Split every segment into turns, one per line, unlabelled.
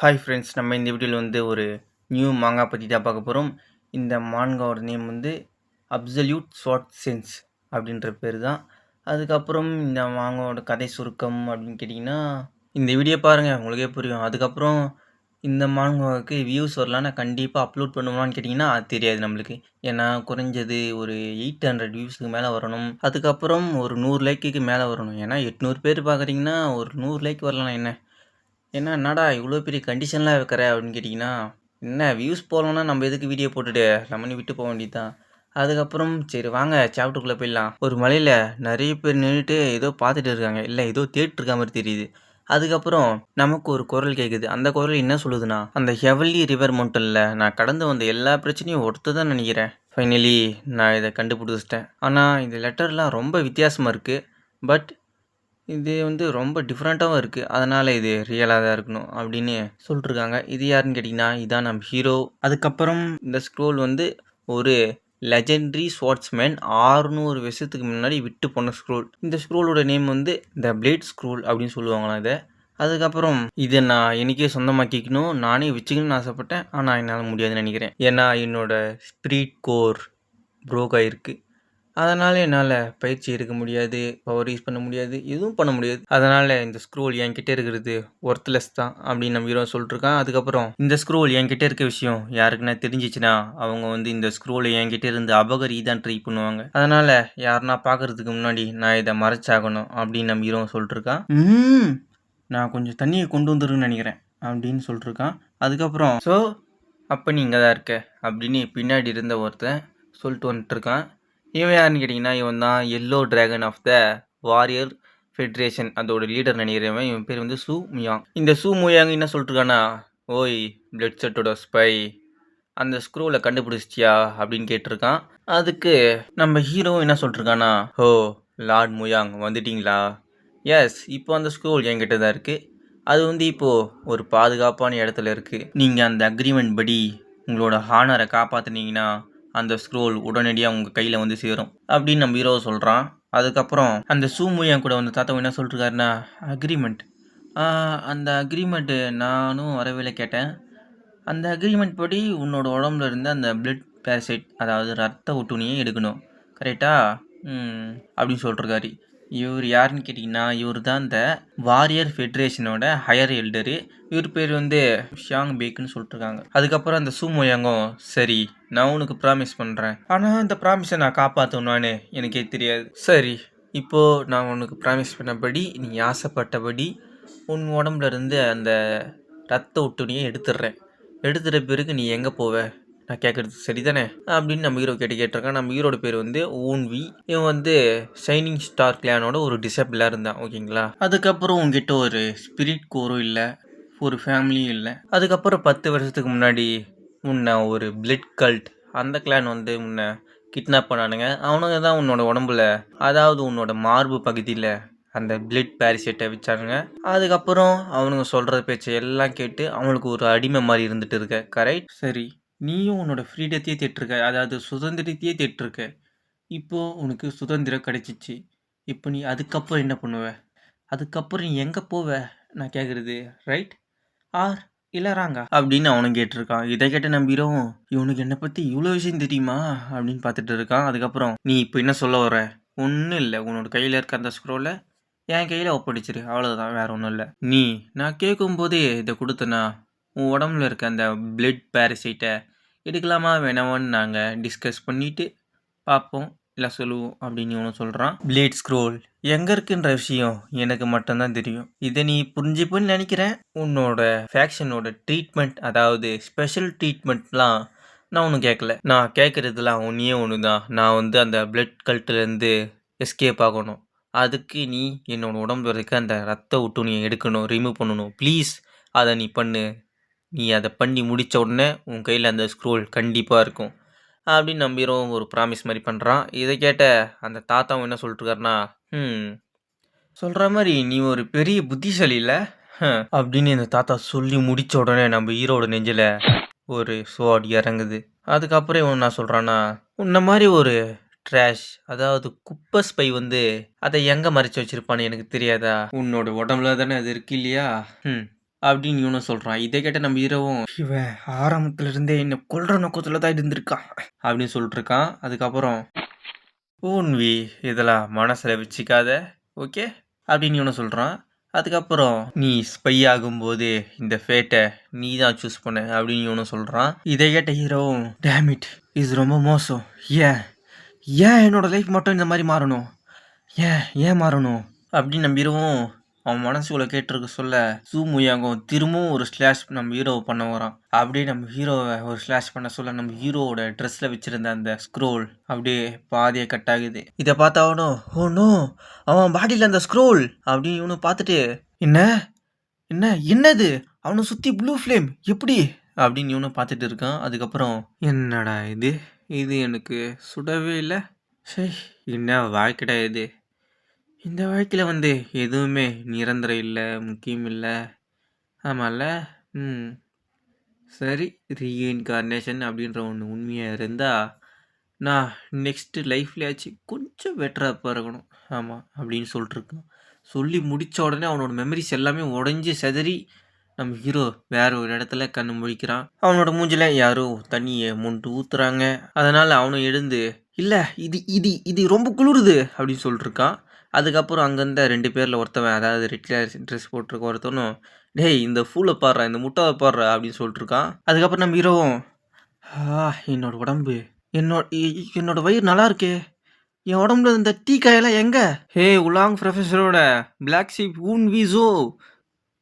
Hi friends நம்ம இந்த வீடியோவில் வந்து ஒரு நியூ மாங்கா பற்றி தான் பார்க்க போகிறோம் இந்த மாங்காவோட நேம் வந்து அப்சல்யூட் ஷார்ட் சென்ஸ் அப்படின்ற பேர் தான். அதுக்கப்புறம் இந்த மாங்காவோட கதை சுருக்கம் அப்படின்னு கேட்டிங்கன்னா இந்த வீடியோ பாருங்கள் உங்களுக்கே புரியும். அதுக்கப்புறம் இந்த மாங்காவுக்கு வியூஸ் வரலான்னா கண்டிப்பாக அப்லோட் பண்ணுவான்னு கேட்டிங்கன்னா அது தெரியாது நம்மளுக்கு. ஏன்னா குறைஞ்சது ஒரு எயிட் ஹண்ட்ரட் வியூஸுக்கு மேலே வரணும். அதுக்கப்புறம் ஒரு நூறு லைக்குக்கு மேலே வரணும். ஏன்னா எட்நூறு பேர் பார்க்குறீங்கன்னா ஒரு நூறு லைக் வரலாம் என்ன? ஏன்னா என்னடா இவ்வளோ பெரிய கண்டிஷன்லாம் வைக்கிற அப்படின்னு கேட்டிங்கன்னா என்ன வியூஸ் போகலன்னா நம்ம எதுக்கு வீடியோ போட்டுட்டு நம்மனு விட்டு போக வேண்டியது தான் அதுக்கப்புறம் சரி வாங்க சாப்டருக்குள்ளே போயிடலாம். ஒரு மலையில் நிறைய பேர் நின்றுட்டு ஏதோ பார்த்துட்டு இருக்காங்க. இல்லை ஏதோ தேட்டிருக்க மாதிரி தெரியுது. அதுக்கப்புறம் நமக்கு ஒரு குரல் கேட்குது அந்த குரல் என்ன சொல்லுதுன்னா அந்த ஹெவல்லி ரிவர் மவுண்டனில் நான் கடந்து வந்த எல்லா பிரச்சனையும் ஒருத்தர் தான் நினைக்கிறேன். ஃபைனலி நான் இதை கண்டுபிடிச்சிட்டேன். ஆனால் இந்த லெட்டர்லாம் ரொம்ப வித்தியாசமாக இருக்குது பட் இது வந்து ரொம்ப டிஃப்ரெண்ட்டாகவும் இருக்குது அதனால் இது ரியலாக தான் இருக்கணும் அப்படின்னு சொல்லிட்டுருக்காங்க. இது யாருன்னு கேட்டிங்கன்னா இதான் நம்ம ஹீரோ அதுக்கப்புறம் இந்த ஸ்க்ரோல் வந்து ஒரு லெஜெண்டரி ஸ்வாட்ஸ்மேன் ஆறுநூறு வருஷத்துக்கு முன்னாடி விட்டு போன ஸ்க்ரோல் இந்த ஸ்க்ரோலோட நேம் வந்து த பிளேட் ஸ்க்ரோல் அப்படின்னு சொல்லுவாங்களாம் இதை. அதுக்கப்புறம் இதை நான் எனக்கே சொந்தமாக்கிக்கணும் நானே வச்சுக்கணும்னு ஆசைப்பட்டேன். ஆனால் என்னால் முடியாதுன்னு நினைக்கிறேன். ஏன்னா என்னோட ஸ்பிரிட் கோர் ப்ரோக் ஆகிருக்கு அதனால் என்னால் பயிற்சி எடுக்க முடியாது பவர் யூஸ் பண்ண முடியாது எதுவும் பண்ண முடியாது. அதனால் இந்த ஸ்க்ரோல் என்கிட்ட இருக்கிறது ஒர்த்லெஸ் தான் அப்படின்னு நம்ம ஹீரோ சொல்லிட்டுருக்கான். அதுக்கப்புறம் இந்த ஸ்க்ரோல் என்கிட்ட இருக்க விஷயம் யாருக்குன்னா தெரிஞ்சிச்சுன்னா அவங்க வந்து இந்த ஸ்க்ரோலை என்கிட்ட இருந்து அபகரி தான் ட்ரை பண்ணுவாங்க. அதனால் யாருன்னா பார்க்கறதுக்கு முன்னாடி நான் இதை மறைச்சாகணும் அப்படின்னு நம்ம ஹீரோ சொல்லிட்டுருக்கான். நான் கொஞ்சம் தண்ணியை கொண்டு வந்துருன்னு நினைக்கிறேன் அப்படின்னு சொல்லிட்டுருக்கான். அதுக்கப்புறம் ஸோ அப்போ நீ இங்கே தான் இருக்க? அப்படின்னு பின்னாடி இருந்த ஒருத்தன் சொல்லிட்டு வந்துட்டுருக்கான். இவன் யாருன்னு கேட்டிங்கன்னா இவன் தான் yellow dragon of the warrior federation அதோட லீடர் நினைக்கிறவன் இவன். பேர் வந்து சூ முயாங் இந்த சூ முயாங் என்ன சொல்லிட்டுருக்கானா ஓய் பிளட் செட்டோட ஸ்பை அந்த ஸ்க்ரூவில் கண்டுபிடிச்சிட்டியா? அப்படின்னு கேட்டிருக்கான். அதுக்கு நம்ம ஹீரோ என்ன சொல்லிட்டுருக்கானா ஹோ லார்ட் முயாங் வந்துட்டிங்களா? எஸ் இப்போ அந்த ஸ்க்ரூல் என்கிட்ட தான் இருக்குது அது வந்து இப்போது ஒரு பாதுகாப்பான இடத்துல இருக்குது நீங்கள் அந்த அக்ரிமெண்ட் படி உங்களோட ஹானரை காப்பாற்றுனீங்கன்னா அந்த ஸ்க்ரோல் உடனடியாக உங்கள் கையில் வந்து சேரும். அப்படின்னு நம்ம ஹீரோ சொல்கிறான் அதுக்கப்புறம் அந்த சூமுயன் கூட வந்து தாத்தா என்ன சொல்லிருக்காருன்னா அக்ரிமெண்ட் அந்த அக்ரிமெண்ட்டு நானும் வரவேல கேட்டேன். அந்த அக்ரிமெண்ட் படி உன்னோட உடம்புல இருந்து அந்த பிளட் பேரசைட் அதாவது ரத்த ஒட்டுணியை எடுக்கணும். கரெக்டாக அப்படின்னு சொல்லிட்டுருக்காரு இவர் யாருன்னு கேட்டிங்கன்னா இவர் தான் இந்த வாரியர் ஃபெடரேஷனோட ஹையர் எல்டரு இவர் பேர் வந்து ஷியாங் பேக்குன்னு சொல்லிட்டுருக்காங்க. அதுக்கப்புறம் அந்த சூமோயாங்கும் சரி நான் உனக்கு ப்ராமிஸ் பண்ணுறேன் ஆனால் அந்த ப்ராமிஸை நான் காப்பாற்றணும்னு எனக்கே தெரியாது. சரி இப்போது நான் உனக்கு ப்ராமிஸ் பண்ணபடி நீ ஆசைப்பட்டபடி உன் உடம்புல இருந்து அந்த ரத்த ஒட்டுணியை எடுத்துடுறேன். எடுத்துகிற பிறகு நீ எங்கே போவ? நான் கேட்குறது சரி தானே அப்படின்னு நம்ம ஹீரோ கேட்டு கேட்டிருக்கேன். நம்ம ஹீரோட பேர் வந்து ஊன்வி இவன் வந்து ஷைனிங் ஸ்டார் கிளானோட ஒரு டிசபிளாக இருந்தான் ஓகேங்களா? அதுக்கப்புறம் உங்ககிட்ட ஒரு ஸ்பிரிட் கோரும் இல்லை ஒரு ஃபேமிலியும் இல்லை. அதுக்கப்புறம் பத்து வருஷத்துக்கு முன்னாடி முன்ன ஒரு பிளட் கல்ட் அந்த கிளான் வந்து முன்ன கிட்னாப் பண்ணானுங்க. அவனுங்க தான் உன்னோட உடம்புல அதாவது உன்னோட மார்பு பகுதியில் அந்த பிளட் பேரிசெட்டை வச்சானுங்க. அதுக்கப்புறம் அவனுங்க சொல்கிற பேச்சை எல்லாம் கேட்டு அவனுக்கு ஒரு அடிமை மாதிரி இருந்துட்டு இருக்க கரெக்ட் சரி. நீயும் உன்னோட ஃப்ரீடத்தையே தேட்டிருக்க அதாவது சுதந்திரத்தையே தேட்டிருக்க இப்போது உனக்கு சுதந்திரம் கிடைச்சிச்சு. இப்போ நீ அதுக்கப்புறம் என்ன பண்ணுவ? அதுக்கப்புறம் நீ எங்கே போவ? நான் கேட்குறது ரைட் ஆர் இல்லைறாங்க அப்படின்னு அவனும் கேட்டிருக்கான். இதை கேட்ட நம்பிடும் இவனுக்கு என்னை பற்றி இவ்வளோ விஷயம் தெரியுமா? அப்படின்னு பார்த்துட்டு இருக்கான். அதுக்கப்புறம் நீ இப்போ என்ன சொல்ல வர? ஒன்றும் இல்லை. உன்னோட கையில் இருக்க அந்த ஸ்க்ரோலை என் கையில் ஒப்படைச்சிரு. அவ்வளோதான் வேற ஒன்றும் இல்லை. நீ நான் கேட்கும்போதே இதை கொடுத்தனா? உன் உடம்புல இருக்க அந்த பிளட் பேரசைட்டை எடுக்கலாமா வேணாமான்னு நாங்கள் டிஸ்கஸ் பண்ணிவிட்டு பார்ப்போம். இல்லை சொல்லுவோம் அப்படின்னு இவனும் சொல்கிறான் பிளேட் ஸ்க்ரோல் எங்கே இருக்குன்ற விஷயம் எனக்கு மட்டும்தான் தெரியும். இதை நீ புரிஞ்சுப்பன்னு நினைக்கிறேன். உன்னோட ஃபேக்ஷனோட ட்ரீட்மெண்ட் அதாவது ஸ்பெஷல் ட்ரீட்மெண்ட்லாம் நான் ஒன்றும் கேட்கல நான் கேட்குறதுலாம் ஒன்றே ஒன்று தான் நான் வந்து அந்த பிளட் கல்ட்டுலேருந்து எஸ்கேப் ஆகணும். அதுக்கு நீ என்னோட உடம்புல இருக்க அந்த ரத்த ஒட்டுணியை எடுக்கணும் ரிமூவ் பண்ணணும். ப்ளீஸ் அதை நீ பண்ணு. நீ அதை பண்ணி முடித்த உடனே உன் கையில் அந்த ஸ்க்ரோல் கண்டிப்பாக இருக்கும். அப்படின்னு நம்பிரும் ஒரு ப்ராமிஸ் மாதிரி பண்ணுறான் இதை கேட்ட அந்த தாத்தாவும் என்ன சொல்லிட்டுருக்காருனா ம் சொல்கிற மாதிரி நீ ஒரு பெரிய புத்திசாலி இல்லை? அப்படின்னு இந்த தாத்தா சொல்லி முடித்த உடனே நம்ம ஈரோட நெஞ்சில் ஒரு சுவாடி இறங்குது. அதுக்கப்புறம் இவன் நான் சொல்கிறான்னா உன்ன மாதிரி ஒரு ட்ராஷ் அதாவது குப்பை ஸ்பை வந்து அதை எங்கே மறைச்சி வச்சிருப்பான்னு எனக்கு தெரியாதா? உன்னோட உடம்புல தானே அது இருக்கு இல்லையா? ம் அப்படின்னு இவனும் சொல்கிறான் இதை கேட்ட நம்ம ஹீரோவும் இவன் ஆரம்பத்துலேருந்தே என்னை கொள்ற நோக்கத்தில் தான் இருந்திருக்கான் அப்படின்னு சொல்லிட்டு இருக்கான் அதுக்கப்புறம் ஊன்வி இதெல்லாம் மனசில் வச்சுக்காத ஓகே? அப்படின்னு இவனை சொல்கிறான் அதுக்கப்புறம் நீ ஸ்பை ஆகும்போது இந்த ஃபேட்டை நீ தான் சூஸ் பண்ண அப்படின்னு இவனும் சொல்கிறான் இதை கேட்ட ஹீரோவும் டேமிட் இது ரொம்ப மோசம். ஏன்? ஏன் என்னோட லைஃப் மட்டும் இந்த மாதிரி மாறணும்? ஏன் ஏன் மாறணும்? அப்படின்னு நம்பிடுவோம் அவன் மனசுக்குள்ள கேட்டிருக்க சொல்ல சூ முயாங்கும் திரும்பவும் ஒரு ஸ்லாஷ் நம்ம ஹீரோவை பண்ண வரான் அப்படியே நம்ம ஹீரோவை ஒரு ஸ்லாஷ் பண்ண சொல்ல நம்ம ஹீரோவோட ட்ரெஸ்ல வச்சிருந்த அந்த ஸ்க்ரோல் அப்படியே பாதியை கட் ஆகுது. இதை பார்த்தாவனும் ஓ நோ அவன் பாடியில் அந்த ஸ்க்ரோல் அப்படின்னு இவனு பார்த்துட்டு என்ன? என்ன? என்னது? அவனை சுற்றி ப்ளூ ஃப்ளேம் எப்படி? அப்படின்னு இவனும் பார்த்துட்டு இருக்கான். அதுக்கப்புறம் என்னடா இது? இது எனக்கு சுடவே இல்லை. சரி என்ன வாழ்க்கடா இது? இந்த வாழ்க்கையில் வந்து எதுவுமே நிரந்தரம் இல்லை முக்கியம் இல்லை. ஆமாம்ல ம். சரி ரீஇன்கார்னேஷன் அப்படின்ற ஒன்று உண்மையாக இருந்தால் நான் நெக்ஸ்ட்டு லைஃப்லையாச்சு கொஞ்சம் பெட்டராக பிறக்கணும். ஆமாம் அப்படின்னு சொல்லிட்டுருக்கான் சொல்லி முடித்த உடனே அவனோட மெமரிஸ் எல்லாமே உடஞ்சி செதறி நம்ம ஹீரோ வேற ஒரு இடத்துல கண்ணு முழிக்கிறான். அவனோட மூஞ்சில யாரோ தண்ணியை மொண்டு ஊத்துறாங்க. அதனால அவனும் எழுந்து இல்லை இது இது இது ரொம்ப குளிருது அப்படின்னு சொல்லிட்டுருக்கான் அதுக்கப்புறம் அங்கேருந்த ரெண்டு பேரில் ஒருத்தவன் அதாவது ரெட் கலர் ட்ரெஸ் போட்டிருக்க ஒருத்தனும் டேய் இந்த ஃபூலை பாடுறா இந்த முட்டாவை பாடுறா அப்படின்னு சொல்லிட்டு இருக்கான். அதுக்கப்புறம் நம்ம ஹீரோவும் ஆ என்னோட உடம்பு என்னோட என்னோட வயிறு நல்லா இருக்கே என் உடம்புல இந்த டீ காயெல்லாம் எங்கே? ஹே உலாங் ப்ரொஃபஸரோட பிளாக் ஷீப் ஊன் வீசோ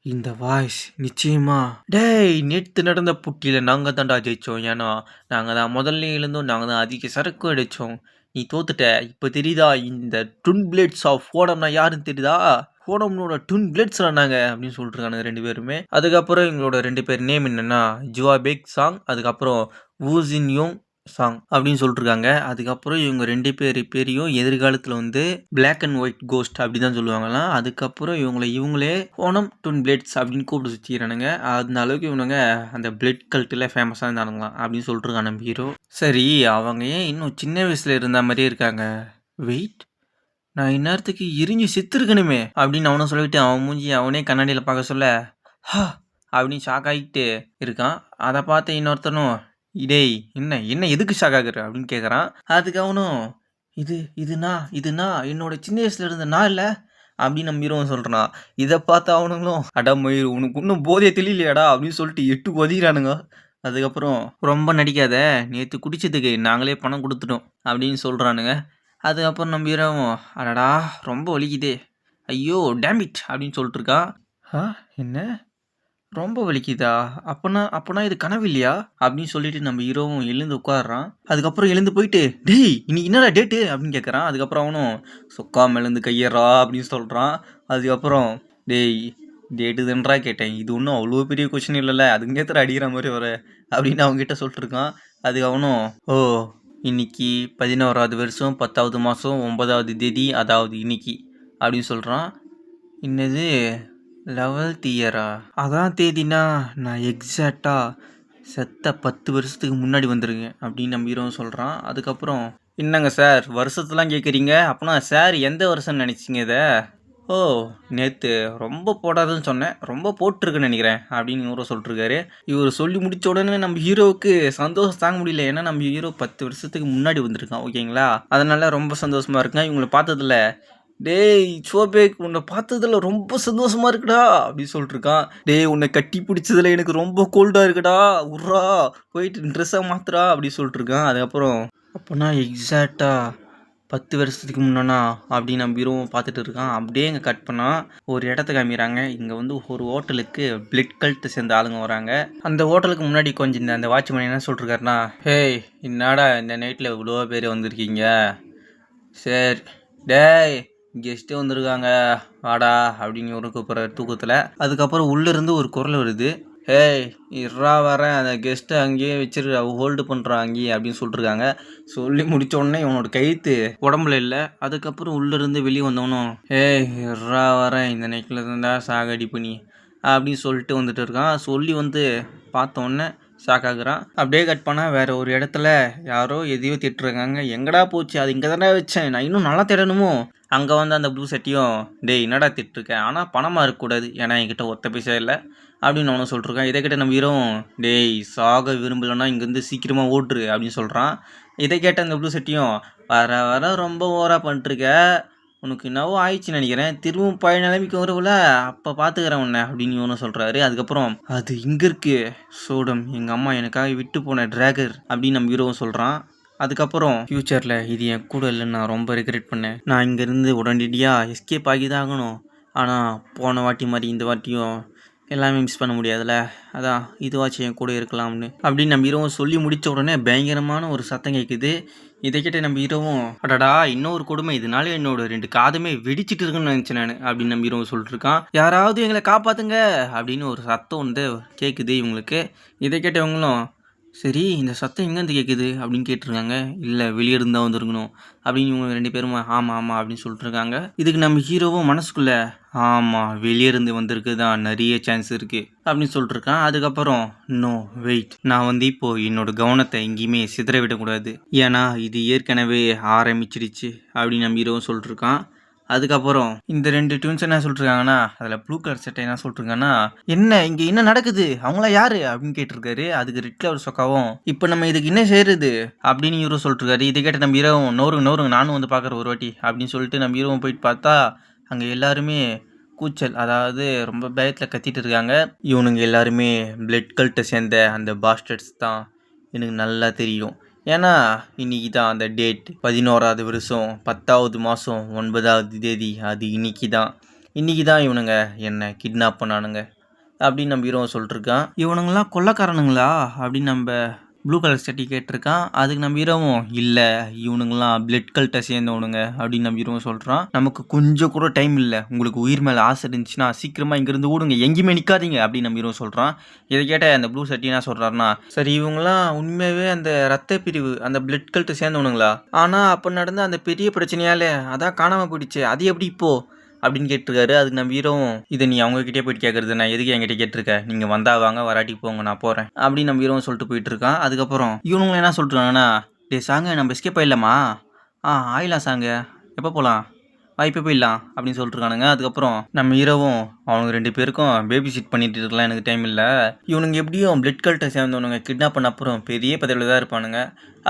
இந்த வாய்ஸ் நிச்சயமா. டேய் நேற்று நடந்த புட்டியில் நாங்கள் தான்டா ஜெயித்தோம் ஏன்னா நாங்கள் தான் முதல்ல எழுந்தோம் நாங்கள் தான் அதிக சரக்கு அடித்தோம் நீ தோத்துட்ட. இப்போ தெரியுதா இந்த டுன் பிளேட்ஸ் ஆஃப் ஃபோடம்னா யாருன்னு தெரியுதா? ஃபோடம்னோட டுன் பிளேட்ஸ் நாங்க அப்படின்னு சொல்லிட்டுருக்காங்க ரெண்டு பேருமே. அதுக்கப்புறம் எங்களோட ரெண்டு பேர் நேம் என்னென்னா ஜுவா பேக் சாங் அதுக்கப்புறம் வூசின் யோங் சாங் அப்படின்னு சொல்லிட்டுருக்காங்க அதுக்கப்புறம் இவங்க ரெண்டு பேர் பேரையும் எதிர்காலத்தில் வந்து பிளாக் அண்ட் ஒயிட் கோஸ்ட் அப்படி தான் சொல்லுவாங்களாம். அதுக்கப்புறம் இவங்களை இவங்களே ஓனம் டுன் பிளேட்ஸ் அப்படின்னு கூப்பிட்டு சுற்றிக்கிறானுங்க அந்த அளவுக்கு இவனுங்க அந்த பிளட் கல்ட்டில் ஃபேமஸாக இருந்தானுங்களாம் அப்படின்னு சொல்லிட்டுருக்கான் நம்ம ஹீரோ சரி அவங்க ஏன் இன்னும் சின்ன வயசில் இருந்த மாதிரியே இருக்காங்க? வெயிட் நான் இந்நேரத்துக்கு எரிஞ்சு செத்துருக்கணுமே அப்படின்னு அவனும் சொல்லிட்டு அவன் மூஞ்சி அவனே கண்ணாடியில் பார்க்க சொல்ல ஹா! அப்படின்னு ஷாக் ஆகிட்டு இருக்கான். அதை பார்த்து இன்னொருத்தனும் இடேய் என்ன என்ன எதுக்கு ஷாக் ஆகுற? அப்படின்னு கேட்குறான் அதுக்கு அவனும் இது இதுனா இதுனா என்னோட சின்ன வயசுல இருந்த நான் இல்லை? அப்படின்னு நம்பிடுவோம் சொல்கிறான் இதை பார்த்து அவனுங்களும் அடா மயிர் உனக்கு இன்னும் போதைய தெரியலையாடா? அப்படின்னு சொல்லிட்டு எட்டு ஒதிக்கிறானுங்க அதுக்கப்புறம் ரொம்ப நடிக்காத நேற்று குடிச்சதுக்கு நாங்களே பணம் கொடுத்துட்டோம் அப்படின்னு சொல்கிறானுங்க அதுக்கப்புறம் நம்பிடுறோம் அடடா ரொம்ப வலிக்குதே. ஐயோ டேமிட் அப்படின்னு சொல்லிட்டுருக்கான் ஆ என்ன? ரொம்ப வலிக்குதா? அப்பனா அப்பனா இது கனவு இல்லையா? அப்படின்னு சொல்லிட்டு நம்ம ஹீரோவும் எழுந்து உட்காடுறான் அதுக்கப்புறம் எழுந்து போயிட்டு டேய் இன்னைக்கு என்னடா டேட்டு அப்படின்னு கேட்குறான் அதுக்கப்புறம் அவனும் சொக்காம எழுந்து கையறா அப்படின்னு சொல்கிறான் அதுக்கப்புறம் டேய் டேட்டு தான்றா கேட்டேன். இது ஒன்றும் அவ்வளோ பெரிய கொஷின் இல்லைல்ல. அதுக்கு நேரத்தில் அடிக்கிற மாதிரி வர அப்படின்னு அவங்ககிட்ட சொல்லிட்டுருக்கான். அதுக்கு அவனும் ஓ இன்னைக்கு பதினோராவது வருஷம் பத்தாவது மாதம் ஒன்பதாவது தேதி அதாவது இன்னைக்கு அப்படின்னு சொல்கிறான் இன்னது லெவல்த் இயரா அதான் தேதினா நான் எக்ஸாக்டாக செத்த பத்து வருஷத்துக்கு முன்னாடி வந்திருக்கேன் அப்படின்னு நம்ம ஹீரோ சொல்கிறான் அதுக்கப்புறம் என்னங்க சார் வருஷத்தெலாம் கேட்குறீங்க அப்போனா சார் எந்த வருஷம்னு நினச்சிங்க இதை? ஓ நேற்று ரொம்ப போடாதுன்னு சொன்னேன் ரொம்ப போட்டிருக்குன்னு நினைக்கிறேன் அப்படின்னு இவரும் சொல்லிட்டுருக்காரு. இவர் சொல்லி முடிச்ச உடனே நம்ம ஹீரோவுக்கு சந்தோஷம் தாங்க முடியல. ஏன்னா நம்ம ஹீரோ பத்து வருஷத்துக்கு முன்னாடி வந்திருக்கான் ஓகேங்களா? அதனால் ரொம்ப சந்தோஷமாக இருக்கேன். இவங்களை பார்த்ததில் டேய் சோபேக் உன்னை பார்த்ததுல ரொம்ப சந்தோஷமா இருக்குடா அப்படின்னு சொல்லிட்டு இருக்கான். டேய் உன்னை கட்டி பிடிச்சதுல எனக்கு ரொம்ப கோல்டா இருக்குடா உர்ரா போயிட்டு ட்ரெஸ்ஸை மாத்துறா அப்படின்னு சொல்லிட்டு இருக்கான். அதுக்கப்புறம் அப்போனா எக்ஸாக்டா பத்து வருஷத்துக்கு முன்னானா அப்படின்னு நம்ம பார்த்துட்டு இருக்கான். அப்படியே இங்கே கட் பண்ணால் ஒரு இடத்த காமிக்கிறாங்க. இங்கே வந்து ஒரு ஹோட்டலுக்கு பிளட் கல்ட்டு சேர்ந்த ஆளுங்க வராங்க. அந்த ஹோட்டலுக்கு முன்னாடி கொஞ்சம் இந்த அந்த வாட்ச்மேன் என்ன சொல்லிருக்காருன்னா ஹேய் என்னடா இந்த நைட்டில் இவ்வளோ பேர் வந்திருக்கீங்க? சரி டேய் கெஸ்ட்டு வந்திருக்காங்க. வாடா அப்படின்னு ஒரு கூப்பிட்ற தூக்கத்தில். அதுக்கப்புறம் உள்ளேருந்து ஒரு குரல் வருது. ஏய் இறா வரேன். அந்த கெஸ்ட்டை அங்கேயே வச்சிரு. ஹோல்டு பண்ணுறான் அங்கேயே அப்படின்னு சொல்லிட்டுருக்காங்க. சொல்லி முடித்த உடனே இவனோட கைத்து உடம்புல இல்லை. அதுக்கப்புறம் உள்ளேருந்து வெளியே வந்தவனும் ஏய் இறா வரேன். இந்த நெக்கில் இருந்தால் சாகடி பண்ணி அப்படின்னு சொல்லிட்டு வந்துட்டு இருக்கான். சொல்லி வந்து பார்த்த உடனே ஷாக் அப்படியே கட் பண்ணால் வேறு ஒரு இடத்துல யாரோ எதையோ திட்டுருக்காங்க. எங்கடா போச்சு? அது இங்கே தானே வச்சேன். நான் இன்னும் நல்லா தேடணுமோ? அங்கே வந்து அந்த ப்ளூ செட்டியும் டேய் என்னடா திட்டிருக்கேன் ஆனால் பணமாக இருக்கக்கூடாது. ஏன்னா என்கிட்ட ஒத்த பைசா இல்லை. அப்படின்னு அவனும் சொல்லிருக்கான். இதை கேட்ட நம்ம வீரம் டேய் சாக விரும்பலைன்னா இங்கேருந்து சீக்கிரமாக ஓட்டுரு அப்படின்னு சொல்கிறான் இதை கேட்ட அந்த ப்ளூ செட்டியும் வர வர ரொம்ப ஓவராக பண்ணிட்டுருக்க. உனக்கு என்னவோ ஆயிடுச்சுன்னு நினைக்கிறேன். திரும்பவும் பழைய நிலைமைக்கு வருவல? அப்போ பார்த்துக்கிறேன் உன்னை அப்படின்னு இவனும் சொல்கிறாரு அதுக்கப்புறம் அது இங்கே இருக்கு. சோடம் எங்கள் அம்மா எனக்காக விட்டு போன டிராகர் அப்படின்னு நம்ம ஹீரோவும் சொல்கிறான் அதுக்கப்புறம் ஃப்யூச்சரில் இது என் கூட இல்லைன்னு நான் ரொம்ப ரிக்ரெட் பண்ணேன். நான் இங்கேருந்து உடனடியாக எஸ்கேப் ஆகி தான் ஆகணும். ஆனால் போன வாட்டி மாதிரி இந்த வாட்டியும் எல்லாமே மிஸ் பண்ண முடியாதுல்ல? அதான் இதுவாச்சும் என் கூட இருக்கலாம்னு. அப்படின்னு நம்ம இரவும் சொல்லி முடித்த உடனே பயங்கரமான ஒரு சத்தம் கேட்குது இதை கேட்ட நம்ம இரவும் அடடா இன்னொரு கொடுமை. இதனால என்னோட ரெண்டு காதுமே வெடிச்சிட்டு இருக்குன்னு நினச்சேன் நான் அப்படின்னு நம்ம இரவும் சொல்லிட்டு யாராவது எங்களை காப்பாத்துங்க அப்படின்னு ஒரு சத்தம் வந்து கேட்குது இவங்களுக்கு. இதை கேட்டவங்களும் சரி இந்த சத்தம் எங்கேருந்து கேட்குது அப்படின்னு கேட்டிருக்காங்க. இல்லை வெளியே இருந்தால் வந்துருக்கணும். அப்படின்னு இவங்க ரெண்டு பேரும் ஆமாம் ஆமாம் அப்படின்னு சொல்லிட்டுருக்காங்க. இதுக்கு நம்ம ஹீரோவும் மனசுக்குள்ளே ஆமாம் வெளியே இருந்து வந்திருக்கு தான் நிறைய சான்ஸ் இருக்குது அப்படின்னு சொல்லிட்டுருக்கான். அதுக்கப்புறம் நோ வெயிட் நான் வந்து இப்போது என்னோட கவனத்தை எங்கேயுமே சிதற விடக்கூடாது. ஏன்னா இது ஏற்கனவே ஆரம்பிச்சிடுச்சு அப்படின்னு நம்ம ஹீரோவும் சொல்லிட்டுருக்கான். அதுக்கப்புறம் இந்த ரெண்டு டியூன்ஸ் என்ன சொல்லிருக்காங்கன்னா அதில் ப்ளூ கலர் சட்டை என்ன சொல்லிருக்காங்கன்னா என்ன இங்கே என்ன நடக்குது? அவங்களா யாரு? அப்படின்னு கேட்டிருக்காரு. அதுக்கு ரெட் கலர் சொக்காவும் இப்போ நம்ம இதுக்கு என்ன செய்யறது அப்படின்னு இவரும் சொல்லிருக்காரு. இதை கேட்ட நம்ம இரவும் நோருங்க நோருங்க நானும் வந்து பார்க்குற ஒரு வாட்டி அப்படின்னு சொல்லிட்டு நம்ம இரவும் போயிட்டு பார்த்தா அங்கே எல்லாருமே கூச்சல் அதாவது ரொம்ப பயத்தில் கத்திட்டு இருக்காங்க. இவனுங்க எல்லாருமே பிளட் கல்ட்டை சேர்ந்த அந்த பாஸ்டர்ஸ் தான். எனக்கு நல்லா தெரியும். ஏன்னா இன்னைக்கு தான் அந்த டேட். பதினோராவது வருஷம் பத்தாவது மாதம் ஒன்பதாவது தேதி அது இன்னைக்கு தான் இன்றைக்கி தான் இவனுங்க என்னை கிட்னாப் பண்ணானுங்க. அப்படின்னு நம்ம ஹீரோ சொல்லிட்டுருக்கான் இவனுங்களாம் கொள்ளக்காரனுங்களா? அப்படின்னு நம்ம ப்ளூ கலர் சட்டி கேட்டிருக்கான். அதுக்கு நம்ம ஹீரோவும் இல்லை இவனுங்களாம் பிளட் கல்ட்டை சேர்ந்தவனுங்க அப்படின்னு நம்ம ஹீரோவும் சொல்கிறான் நமக்கு கொஞ்சம் கூட டைம் இல்லை. உங்களுக்கு உயிர் மேலே ஆசை இருந்துச்சுன்னா சீக்கிரமாக இங்கேருந்து ஓடுங்க. எங்கேயுமே நிற்காதீங்க அப்படின்னு நம்ம ஹீரோவும் சொல்கிறான் இதை கேட்ட அந்த ப்ளூ சட்டி என்ன சொல்கிறாருன்னா சரி இவங்களாம் உண்மையாகவே அந்த ரத்த பிரிவு அந்த பிளட் கல்ட்டை சேர்ந்தவனுங்களா? ஆனால் அப்போ நடந்த அந்த பெரிய பிரச்சனையாலே அதான் காணாமல் போயிடுச்சு. அது எப்படி இப்போது அப்படின்னு கேட்டிருக்காரு. அதுக்கு நம்ம ஹீரோவும் இதை நீ அவங்ககிட்டே போயிட்டு கேட்குறது நான் எதுக்கு என்கிட்ட கேட்டிருக்க? நீங்கள் வந்தா வாங்க வராட்டி போங்க நான் போகிறேன் அப்படின்னு நம்ம ஹீரோவும் சொல்லிட்டு போயிட்டு இருக்கான். அதுக்கப்புறம் இவனுங்களை என்ன சொல்லிட்டுருக்காங்கன்னா டே சாங்க நம்ம எஸ்கேப் ஆயிடலாமா? ஆ ஆயிடலாம் சாங்க. எப்போ போகலாம் வாய்ப்பே போயிடலாம் அப்படின்னு சொல்லிட்டுருக்கானுங்க. அதுக்கப்புறம் நம்ம ஹீரோவும் அவனுங்க ரெண்டு பேருக்கும் பேபி சிட் பண்ணிட்டு இருக்கலாம் எனக்கு டைம் இல்லை. இவனுங்க எப்படியும் பிளட் கல்ட்டை சேர்ந்தவனுங்க. கிட்னாப் பண்ண அப்புறம் பெரிய பதவியில் தான் இருப்பானுங்க.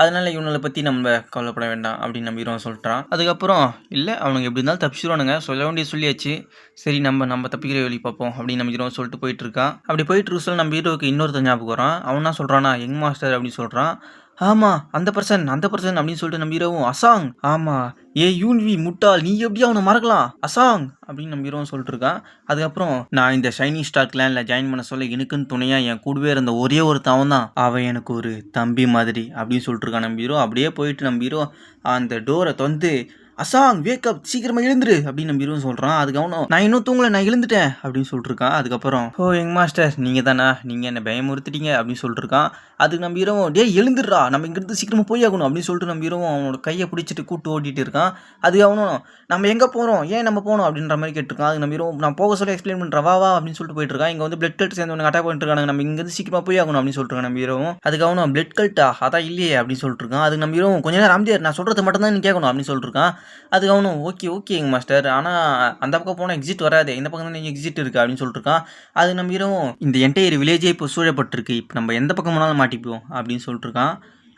அதனால் இவங்களை பற்றி நம்ம கவலைப்பட வேண்டாம் அப்படின்னு நம்ம ஹீரோ சொல்லிட்டான். அதுக்கப்புறம் இல்லை அவனுங்க எப்படி இருந்தாலும் தப்பிச்சிருவானுங்க. சொல்ல வேண்டிய சொல்லியாச்சு. சரி நம்ம நம்ம தப்பிக்கிற வழி பார்ப்போம் அப்படின்னு நம்ம ஹீரோ சொல்லிட்டு போயிட்டு இருக்கான். அப்படி போயிட்டு இருக்க சொல்ல நம்ம ஹீரோவுக்கு இன்னொருத்தன் ஞாபகம் வரான். அவன் சொல்கிறானா யங் மாஸ்டர் அப்படின்னு சொல்கிறான் ஆமாம் அந்த பர்சன் அந்த பர்சன் அப்படின்னு சொல்லிட்டு நம்ம அசாங். ஆமாம் ஏ யூன்வி முட்டாள் நீ எப்படி அவனை மறக்கலாம்? அசாங் அப்படின்னு நம்பிடுவோம் சொல்லிட்டு இருக்கான் அதுக்கப்புறம் நான் இந்த ஷைனி ஸ்டார் கிளானில் ஜாயின் பண்ண சொல்ல எனக்குன்னு துணையாக என் கூடவே இருந்த ஒரே ஒரு தவன் தான். அவன் எனக்கு ஒரு தம்பி மாதிரி அப்படின்னு சொல்லிட்டு இருக்கான் நம்ம அப்படியே போயிட்டு நம்பிரும் அந்த டோரை தொந்து அசாங் வேக்கப் சீக்கிரமா எழுந்துரு அப்படின்னு நம்பிடுவோம் சொல்கிறான் அதுக்கு அவனும் நான் இன்னும் தூங்கல நான் எழுந்துட்டேன் அப்படின்னு சொல்லிட்டு இருக்கான் அதுக்கப்புறம் ஓ எங் மாஸ்டர் நீங்கள் தானா நீங்கள் என்ன பயமுறுத்திட்டீங்க? அப்படின்னு சொல்லிட்டு இருக்கான் அதுக்கு நம்ம இரவும் டேய் எழுந்துடுறா நம்ம இங்கிருந்து சீக்கிரமாக போய் ஆகணும் அப்படின்னு சொல்லிட்டு நம்ம இரவும் அவனோட கையை பிடிச்சிட்டு கூட்டு ஓட்டிட்டு இருக்கான். அது அவனும் நம்ம எங்கே போகிறோம் ஏன் நம்ம போகணும் அப்படின்ற மாதிரி கேட்டிருக்கான். அதுக்கு நம்ம இரவும் நான் போக சொல்ல எக்ஸ்பிளைன் பண்ணுறேன் வா வா அப்படின்னு சொல்லிட்டு போயிட்டு இருக்கான். இங்கே வந்து பிளட் கல்ட் சேர்ந்தவங்க அட்டாக் பண்ணிட்டு இருக்காங்க நம்ம இங்கேருந்து சீக்கிரமாக போய் ஆகணும் அப்படின்னு சொல்லிட்டு நம்ம இரவும். அதுக்கு அவனும் பிளட் கல்ட்டா அதான் இல்லையே அப்படின்னு சொல்லிட்டு இருக்கான். அதுக்கு நம்ம இரவும் கொஞ்ச நேரம் ராம்தேர் நான் சொல்கிறது மட்டும் தான் நீ கேட்கணும் அப்படின்னு சொல்லிட்டு இருக்கான். அதுக்கு அவனும் ஓகே ஓகேங்க மாஸ்டர் ஆனால் அந்த பக்கம் போனால் எக்ஸிட் வராது. இந்த பக்கம் தான் எக்ஸிட் இருக்குது அப்படின்னு சொல்லிட்டு இருக்கான். அது நம்ம இரவும் இந்த என்டையர் வில்லேஜே இப்போ சூழப்பட்டிருக்கு. இப்போ நம்ம எந்த பக்கம் போனாலும் மாட்டிப்போம் அப்படின்னு சொல்லிட்டு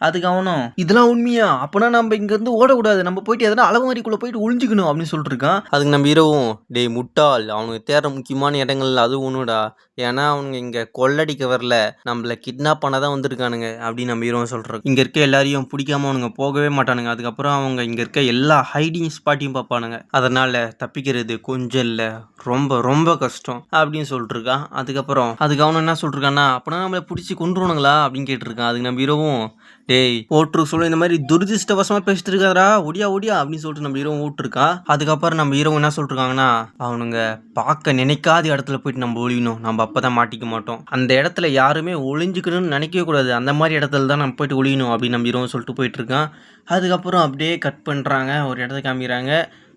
அதுக்கு அவனும் இதெல்லாம் உண்மையா? அப்போனா நம்ம இங்கேருந்து ஓடக்கூடாது. நம்ம போயிட்டு எதனா அளவாரிக்குள்ளே போயிட்டு ஒளிஞ்சிக்கணும் அப்படின்னு சொல்லிட்டு இருக்கான் அதுக்கு நம்ம ஹீரோவும் டேய் முட்டாள். அவனுக்கு தேடுற முக்கியமான இடங்கள்ல அது ஒன்றுடா ஏன்னா அவனுங்க இங்கே கொள்ளடிக்க வரல. நம்மள கிட்னாப் பண்ண தான் வந்திருக்கானுங்க அப்படின்னு நம்ம ஹீரோவும் சொல்கிறோம் இங்கே இருக்க எல்லாரையும் பிடிக்காம அவனுங்க போகவே மாட்டானுங்க. அதுக்கப்புறம் அவங்க இங்கே இருக்க எல்லா ஹைடிங் ஸ்பாட்டையும் பார்ப்பானுங்க. அதனால் தப்பிக்கிறது கொஞ்சம் இல்லை. ரொம்ப ரொம்ப கஷ்டம் அப்படின்னு சொல்லிட்டு இருக்கான் அதுக்கப்புறம் அதுக்கு அவன் என்ன சொல்லிருக்கான்னா அப்படின்னா நம்மளை பிடிச்சி கொண்டுருவானுங்களா அப்படின்னு கேட்டிருக்கான். அதுக்கு நம்ம ஹீரோவும் டேய் போட்டு சொல்ல இந்த மாதிரி துரதிருஷ்டவசமாக பேசிட்டு இருக்காரா ஒடியா ஒடியா அப்படின்னு சொல்லிட்டு நம்ம ஹீரோ விட்டுருக்கான் அதுக்கப்புறம் நம்ம ஹீரோ என்ன சொல்லிருக்காங்கன்னா அவனுங்க பார்க்க நினைக்காத இடத்துல போயிட்டு நம்ம ஒழியணும் நம்ம அப்போ தான் மாட்டிக்க மாட்டோம். அந்த இடத்துல யாருமே ஒளிஞ்சுக்கணும்னு நினைக்கவே கூடாது. அந்த மாதிரி இடத்துல தான் நம்ம போயிட்டு ஒழியணும் அப்படின்னு நம்ம ஹீரோ சொல்லிட்டு போயிட்டு இருக்கான். அதுக்கப்புறம் அப்படியே கட் பண்ணுறாங்க ஒரு இடத்த காமிக்கிறாங்க.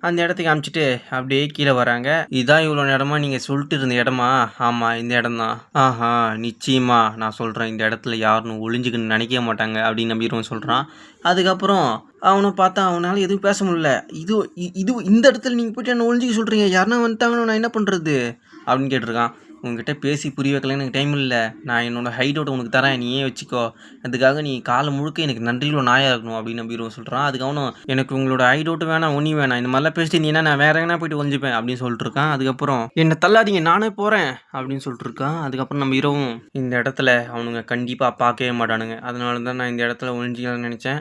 அந்த இடத்துக்கு அமுச்சிட்டு அப்படியே கீழே வராங்க. இதான் இவ்வளோ இடமா நீங்கள் சொல்லிட்டு இருந்த இடமா? ஆமாம் இந்த இடம் தான் ஆஹா நிச்சயமா நான் சொல்கிறேன் இந்த இடத்துல யாரும் ஒளிஞ்சுக்குன்னு நினைக்கவே மாட்டாங்க அப்படின்னு நம்பிடுவோம் சொல்கிறான் அதுக்கப்புறம் அவனை பார்த்தா அவனால் எதுவும் பேச முடியல. இது இது இந்த இடத்துல நீங்கள் போயிட்டு என்ன ஒழிஞ்சிக்க சொல்கிறீங்க யாருன்னா வந்துட்டாங்கன்னு நான் என்ன பண்ணுறது அப்படின்னு கேட்டிருக்கான். உங்ககிட்ட பேசி புரிய வைக்கலன்னு எனக்கு டைம் இல்லை. நான் என்னோடய ஹைடோட உனக்கு தரேன். நீயே வச்சுக்கோ. அதுக்காக நீ காலம் முழுக்க எனக்கு நன்றியுள்ள நாயாக இருக்கணும் அப்படின்னு நம்பிடுவோம் சொல்கிறான் அதுக்கு அவனும் எனக்கு உங்களோட ஐடோட்டு வேணாம் ஒன்றும் வேணாம். இந்த மாதிரிலாம் பேசிட்டு நீ என்ன நான் வேற எங்கன்னா போயிட்டு ஒழிஞ்சுப்பேன் அப்படின்னு சொல்லிட்டு இருக்கான். அதுக்கப்புறம் என்னை தள்ளாதீங்க நானே போகிறேன் அப்படின்னு சொல்லிட்டு இருக்கான். அதுக்கப்புறம் நம்ம இரவும். இந்த இடத்துல அவனுங்க கண்டிப்பாக பார்க்கவே மாட்டானுங்க. அதனால தான் நான் இந்த இடத்துல ஒழிஞ்சிக்கலாம்னு நினச்சேன்.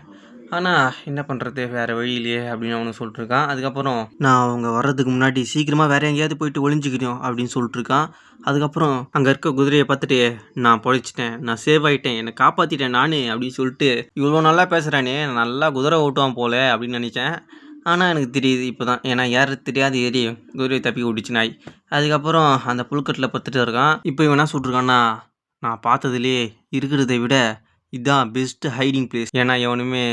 ஆனால் என்ன பண்ணுறது வேறு வழி அப்படின்னு அவனு சொல்லிட்டுருக்கான். அதுக்கப்புறம் நான் அவங்க வர்றதுக்கு முன்னாடி சீக்கிரமாக வேறு எங்கேயாவது போயிட்டு ஒளிஞ்சிக்கணும் அப்படின்னு சொல்லிட்டுருக்கான். அதுக்கப்புறம் அங்கே இருக்க குதிரையை பார்த்துட்டு நான் பொழைச்சிட்டேன் நான் சேவ் ஆகிட்டேன் என்னை காப்பாற்றிட்டேன் நான் அப்படின்னு சொல்லிட்டு இவ்வளோ நல்லா பேசுகிறானே நல்லா குதிரை ஓட்டுவான் போல அப்படின்னு நினச்சேன். ஆனால் எனக்கு தெரியுது இப்போ தான் ஏன்னா யார் தெரியாத ஏறி குதிரையை தப்பி ஓடிச்சு நாய். அதுக்கப்புறம் அந்த புல்கட்டில் பத்துட்டு இருக்கான். இப்போ இவன் என்ன சொல்லிட்டுருக்கான்னா நான் பார்த்ததுலேயே இருக்கிறதை விட இதுதான் பெஸ்ட் ஹைடிங் பிளேஸ் ஏன்னா எவனுமே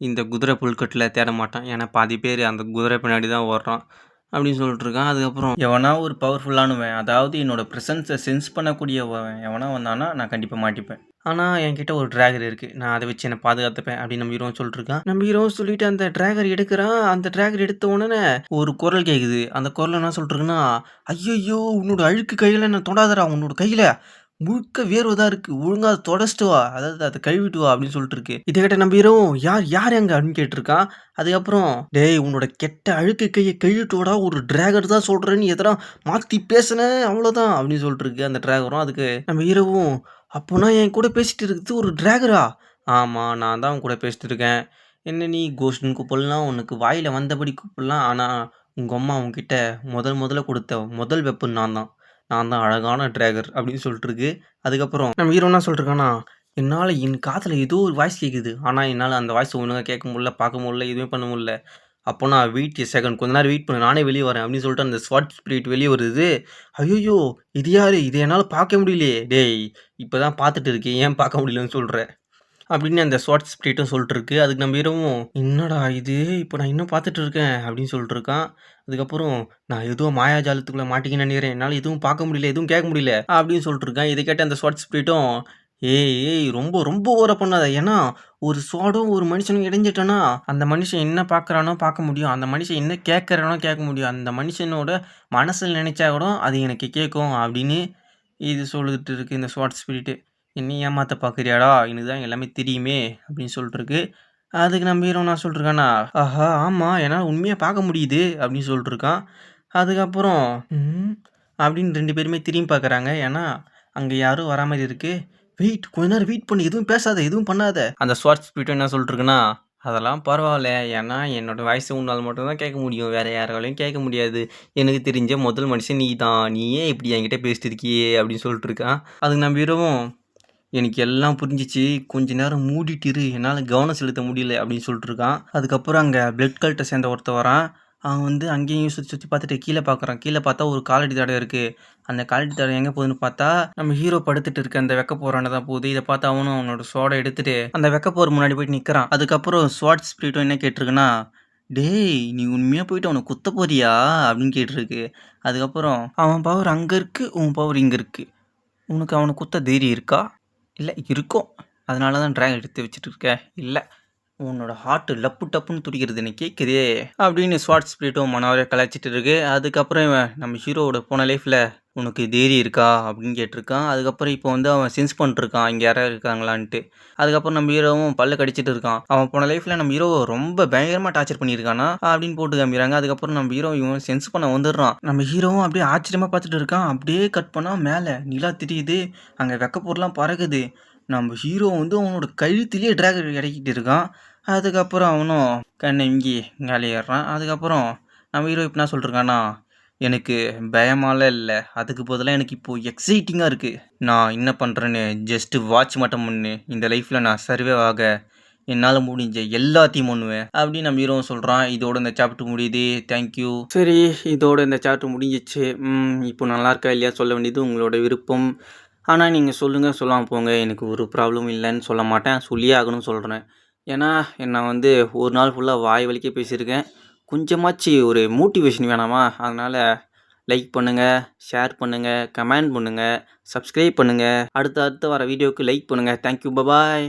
இந்த குதிரை புல்கட்டில் தேட மாட்டான். ஏன்னா பாதி பேர் அந்த குதிரை பின்னாடி தான் ஓடுறான் அப்படின்னு சொல்லிட்டு இருக்கான் அதுக்கப்புறம்
எவனா ஒரு பவர்ஃபுல்லானவன் அதாவது என்னோடய ப்ரெசன்ஸை சென்ஸ் பண்ணக்கூடிய எவனா வந்தானா நான் கண்டிப்பாக மாட்டிப்பேன்.
ஆனால் என்கிட்ட ஒரு டிராகர் இருக்குது நான் அதை வச்சு என்னை பாதுகாத்துப்பேன் அப்படின்னு நம்ம ஹீரோ சொல்லிட்டுருக்கான். நம்ம ஹீரோ சொல்லிட்டு அந்த டிராகர் எடுக்கிறான். அந்த டிராகர் எடுத்த உடனே ஒரு குரல் கேட்குது அந்த குரல் என்ன சொல்லிட்டுருக்குன்னா ஐயோ உன்னோட அழுக்கு கையில் என்ன தொடாதரா உன்னோட கையில். முழுக்க வேர்வதாக இருக்குது ஒழுங்கா அதை தொடச்சிட்டு வா. அதாவது அதை கழுவிட்டு வா அப்படின்னு சொல்லிட்டு இருக்கு இதை கேட்ட நம்ம ஹீரோ யார் யார் எங்க அப்படின்னு கேட்டிருக்கான் அதுக்கப்புறம் டேய் உன்னோட கெட்ட அழுக்கு கையை கழுவிட்டு வாடா. ஒரு டிராகர் தான் சொல்கிறேன்னு எதனா மாற்றி பேசுனேன் அவ்வளோதான் அப்படின்னு சொல்லிட்டு இருக்கு அந்த டிராகரும் அதுக்கு நம்ம இரவும் அப்போனா என் கூட பேசிட்டு இருக்குது ஒரு டிராகரா ஆமாம் நான் தான் உன் கூட பேசிட்டு இருக்கேன். என்ன நீ கோஷ்டுன்னு கூப்பிடலாம் உனக்கு வாயில் வந்தபடி கூப்பிடலாம். ஆனால் உங்கள் அம்மா உன்கிட்ட முதல் முதல்ல கொடுத்த முதல் வெப்பன் நான் தான். நான் தான் அழகான டிராகர் அப்படின்னு சொல்லிட்டு இருக்கு அதுக்கப்புறம் நம்ம ஹீரோ என்ன சொல்லிட்டுருக்கானா என்னால் என் காதில் ஏதோ ஒரு வாய்ஸ் கேட்குது ஆனால் என்னால் அந்த வாய்ஸ் ஒழுங்காக கேட்க முடியல பார்க்க முடியல எதுவுமே பண்ண முடியல. அப்போ நான் வெயிட் செகண்ட் கொஞ்ச நேரம் வெயிட் பண்ண. நானே வெளியே வரேன். அப்படின்னு சொல்லிட்டு அந்த ஸ்வாட் ஸ்பிரிட் வெளியே வருது. ஐயோ இது யார்? இது என்னால் பார்க்க முடியலையே. டேய் இப்போ தான் பார்த்துட்டு இருக்கேன். ஏன் பார்க்க முடியலன்னு சொல்கிற அப்படின்னு அந்த ஸ்வாட் ஸ்பிரிட்டும் சொல்லிட்டு இருக்கு அதுக்கு நம்ம இரவும் என்னடா இது? இப்போ நான் இன்னும் பார்த்துட்டு இருக்கேன் அப்படின்னு சொல்லிட்டு இருக்கான் அதுக்கப்புறம் நான் எதுவும் மாயாஜாலத்துக்குள்ளே மாட்டிக்கின்னு நினைக்கிறேன். என்னால் எதுவும் பார்க்க முடியல எதுவும் கேட்க முடியல அப்படின்னு சொல்லிட்டு இருக்கேன் இதை கேட்ட அந்த ஸ்வாட் ஸ்பிரிட்டும் ஏய் ஏய் ரொம்ப ரொம்ப ஓர பண்ணாத. ஏன்னா ஒரு சோடும் ஒரு மனுஷனும் இடைஞ்சிட்டோன்னா அந்த மனுஷன் என்ன பார்க்குறானோ பார்க்க முடியும். அந்த மனுஷன் என்ன கேட்குறானோ கேட்க முடியும். அந்த மனுஷனோட மனசில் நினச்சா கூட அது எனக்கு கேட்கும் அப்படின்னு இது சொல்லிட்டு இருக்கு இந்த ஸ்வாட் ஸ்பிரிட்டு என்ன ஏமாத்த பார்க்குறியாடா எனக்கு தான் எல்லாமே தெரியுமே அப்படின்னு சொல்லிட்டுருக்கு. அதுக்கு நம்ம ஹீரோ நான் சொல்லிருக்கானா ஆஹா ஆமாம் என்னால் உண்மையாக பார்க்க முடியுது அப்படின்னு சொல்லிட்டுருக்கான். அதுக்கப்புறம் அப்படின்னு ரெண்டு பேருமே திரும்பி பார்க்குறாங்க ஏன்னா அங்கே யாரும் வரா மாதிரி இருக்குது வெயிட் கொஞ்ச நேரம் வெயிட் பண்ணு எதுவும் பேசாத எதுவும் பண்ணாத. அந்த ஸ்வாட்ச் ஸ்பீட்டும் என்ன சொல்லிட்டுருக்குன்னா அதெல்லாம் பரவாயில்ல. ஏன்னா என்னோட வாய்ஸ் உன்னால் மட்டும்தான் கேட்க முடியும். வேறு யாராலையும் கேட்க முடியாது. எனக்கு தெரிஞ்ச முதல் மனுஷன் நீ தான் நீயே இப்படி என்கிட்ட பேசிட்டு இருக்கியே அப்படின்னு சொல்லிட்டு இருக்கான் அதுக்கு நம்ம இரவும் எனக்கு எல்லாம் புரிஞ்சிச்சு. கொஞ்ச நேரம் மூடிட்டு இரு என்னால் கவனம் செலுத்த முடியல அப்படின்னு சொல்லிட்டு இருக்கான். அதுக்கப்புறம் அங்கே பிளட் கல்ட்டை சேர்ந்த ஒருத்தன் வரான். அவன் வந்து அங்கேயும் சுற்றி சுற்றி பார்த்துட்டு கீழே பார்க்குறான். கீழே பார்த்தா ஒரு காலடி தடை இருக்குது அந்த காலடி தடை எங்கே போகுதுன்னு பார்த்தா நம்ம ஹீரோ படுத்துட்டு இருக்க அந்த வெக்க போறான தான் போகுது. இதை பார்த்து அவனும் அவனோட சோடை எடுத்துட்டு அந்த வெக்க போர் முன்னாடி போயிட்டு நிற்கிறான் அதுக்கப்புறம் ஸ்வாட் ஸ்பிரிட்டும் என்ன கேட்டிருக்குன்னா டேய் நீ உண்மையாக போயிட்டு அவனை குத்த போறியா? அப்படின்னு கேட்டிருக்கு. அதுக்கப்புறம் அவன் பவர் அங்கே இருக்குது உன் பவர் இங்கே இருக்குது உனக்கு அவனை குத்த தைரியம் இருக்கா? இல்லை இருக்கும். அதனால தான் ட்ராக் எடுத்து வச்சுட்டு இருக்க இல்லை உன்னோட ஹார்ட் லப்பு டப்புன்னு துடிக்கிறது எனக்கு கேட்குதே அப்படின்னு ஸ்வாட் ஸ்பிரிட்டும் மனவரே கலாய்ச்சிட்டு இருக்கு. அதுக்கப்புறம் நம்ம ஹீரோவோட போன லைஃப்பில் உனக்கு தைரியம் இருக்கா? அப்படின்னு கேட்டிருக்கான். அதுக்கப்புறம் இப்போ வந்து அவன் சென்ஸ் பண்ணிருக்கான் இங்கே யாராவது இருக்காங்களான்ட்டு. அதுக்கப்புறம் நம்ம ஹீரோவும் பல்ல கடிச்சிட்டு இருக்கான். அவன் போன லைஃப்பில் நம்ம ஹீரோ ரொம்ப பயங்கரமாக டார்ச்சர் பண்ணியிருக்கானா அப்படின்னு போட்டு காமிக்கிறாங்க. அதுக்கப்புறம் நம்ம ஹீரோ இவன் சென்ஸ் பண்ண வந்துடுறான். நம்ம ஹீரோவும் அப்படியே ஆச்சரியமாக பார்த்துட்டு இருக்கான். அப்படியே கட் பண்ணால் மேலே நிலா தெரியுது. அங்கே வெக்க பறகுது பறக்குது. நம்ம ஹீரோ வந்து அவனோட கழுத்திலேயே ட்ராகன் இறக்கிட்டு இருக்கான். அதுக்கப்புறம் அவனும் கண்ணை இங்கி காலியாடுறான் அதுக்கப்புறம் நம்ம ஹீரோ இப்போ சொல்லிருக்கானா எனக்கு பயமாலாம் இல்லை. அதுக்கு பதிலாக எனக்கு இப்போது எக்ஸைட்டிங்காக இருக்குது நான் என்ன பண்ணுறேன்னு ஜஸ்ட்டு வாட்ச் மட்டும் பண்ணு. இந்த லைஃப்பில் நான் சர்வே ஆக என்னால் முடிஞ்ச எல்லாத்தையும் பண்ணுவேன். அப்படின்னு நம்ம ஹீரோவும் சொல்கிறான் இதோட இந்த சாப்டர் முடியுது. தேங்க்யூ சரி இதோட இந்த சாப்டர் முடிஞ்சிச்சு. இப்போ நல்லா இருக்கா இல்லையா சொல்ல வேண்டியது உங்களோட விருப்பம். ஆனால் நீங்கள் சொல்லுங்கள் சொல்லாமல் போங்க. எனக்கு ஒரு ப்ராப்ளம் இல்லைன்னு சொல்ல மாட்டேன். சொல்லியே ஆகணும்னு சொல்கிறேன் ஏன்னா நான் வந்து ஒரு நாள் ஃபுல்லாக வாய் வலிக்க பேசியிருக்கேன்.
கொஞ்சமாச்சு ஒரு மோட்டிவேஷன் வேணாமா? அதனால் லைக் பண்ணுங்கள் ஷேர் பண்ணுங்கள் கமெண்ட் பண்ணுங்கள் சப்ஸ்கிரைப் பண்ணுங்கள் அடுத்து அடுத்து வர வீடியோவுக்கு லைக் பண்ணுங்கள் தேங்க்யூ பபாய்.